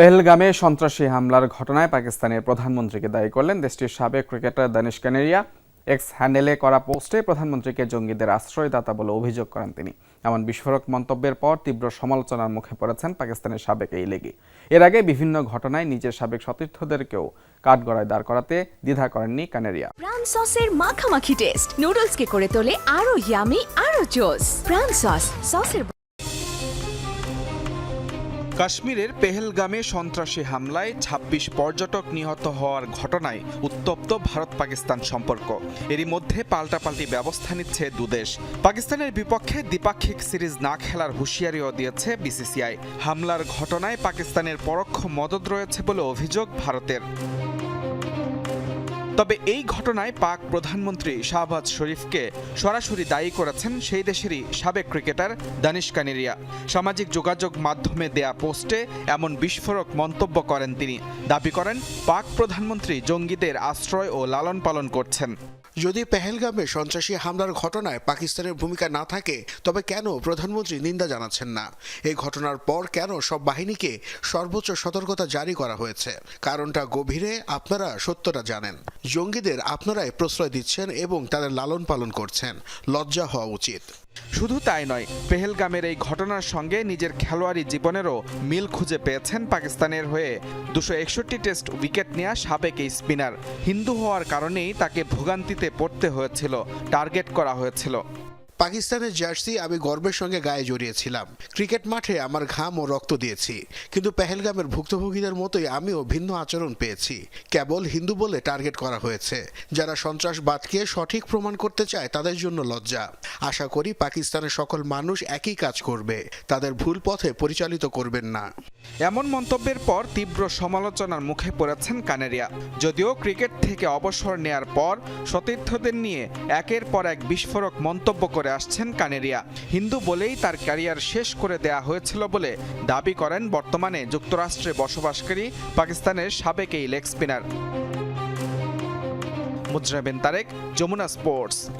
পেহেলগামে সন্ত্রাসী হামলার ঘটনায় পাকিস্তানের প্রধানমন্ত্রীকে দায়ী করলেন দেশটির সাবেক ক্রিকেটার দানিশ কানেরিয়া। এক্স হ্যান্ডেলে করা পোস্টে প্রধানমন্ত্রীকে জঙ্গিদের আশ্রয়দাতা বলে অভিযোগ করেন তিনি। এমন বিস্ফোরক মন্তব্যের পর তীব্র সমালোচনার মুখে পড়েছেন পাকিস্তানের সাবেক এই লেগে এর আগে বিভিন্ন ঘটনায় নিজের সাবেক সতীর্থদেরকেও কাঠগড়ায় দাঁড় করাতে দ্বিধা করেননি কানেরিয়া। প্রাণ সসের মাখামাখি টেস্ট নুডলসকে করে তোলে আরও ইয়ামি আরও জোস প্রাণ সস সসের কাশ্মীরের পেহেলগামে সন্ত্রাসী হামলায় ২৬ পর্যটক নিহত হওয়ার ঘটনায় উত্তপ্ত ভারত পাকিস্তান সম্পর্ক। এরই মধ্যে পাল্টাপাল্টি ব্যবস্থা নিচ্ছে দুদেশ পাকিস্তানের বিপক্ষে দ্বিপাক্ষিক সিরিজ না খেলার হুঁশিয়ারিও দিয়েছে বিসিসিআই। হামলার ঘটনায় পাকিস্তানের পরোক্ষ মদত রয়েছে বলে অভিযোগ ভারতের। তবে এই ঘটনায় পাক প্রধানমন্ত্রী শাহবাজ শরীফকে সরাসরি দায়ী করেছেন সেই দেশেরই সাবেক ক্রিকেটার দানিশ কানেরিয়া। সামাজিক যোগাযোগ মাধ্যমে দেয়া পোস্টে এমন বিস্ফোরক মন্তব্য করেন তিনি। দাবি করেন, পাক প্রধানমন্ত্রী জঙ্গিদের আশ্রয় ও লালন পালন করছেন। যদি পেহেলগামে সন্ত্রাসী হামলার ঘটনায় পাকিস্তানের ভূমিকা না থাকে, তবে কেন প্রধানমন্ত্রী নিন্দা জানাচ্ছেন না? এই ঘটনার পর কেন সব বাহিনীকে সর্বোচ্চ সতর্কতা জারি করা হয়েছে? কারণটা গভীরে আপনারা সত্যটা জানেন। জঙ্গিদের আপনারাই প্রশ্রয় দিচ্ছেন এবং তাদের লালন পালন করছেন। লজ্জা হওয়া উচিত। শুধু তাই নয়, পেহেলগামের এই ঘটনার সঙ্গে নিজের খেলোয়াড়ি জীবনেরও মিল খুঁজে পেয়েছেন পাকিস্তানের হয়ে। দুশো একষট্টি টেস্ট উইকেট নেওয়া সাবেক এই স্পিনার। হিন্দু হওয়ার কারণেই তাকে ভোগান্তিতে পড়তে হয়েছিল, টার্গেট করা হয়েছিল। পাকিস্তানের জার্সি আমি গর্বের সঙ্গে গায়ে জড়িয়েছিলাম। ক্রিকেট মাঠে আমার ঘাম ও রক্ত দিয়েছি। কিন্তু পেহেলগামের ভুক্তভোগীদের মতোই আমিও ভিন্ন আচরণ পেয়েছি। কেবল হিন্দু বলে টার্গেট করা হয়েছে। যারা সন্ত্রাসবাদকে সঠিক প্রমাণ করতে চায় তাদের জন্য লজ্জা। আশা করি পাকিস্তানের সকল মানুষ একই কাজ করবে। তাদের ভুল পথে পরিচালিত করবেন না। এমন মন্তব্যের পর তীব্র সমালোচনার মুখে পড়েছেন কানেরিয়া। যদিও ক্রিকেট থেকে অবসর নেয়ার পর সতীর্থদের নিয়ে একের পর এক বিস্ফোরক মন্তব্য করে আসছেন কানেরিয়া। হিন্দু বলেই তার ক্যারিয়ার শেষ করে দেয়া হয়েছিল বলে দাবি করেন বর্তমানে যুক্তরাষ্ট্রে বসবাসকারী পাকিস্তানের সাবেক এই লেগ স্পিনার। মুজরাবেন তারেক, যমুনা স্পোর্টস।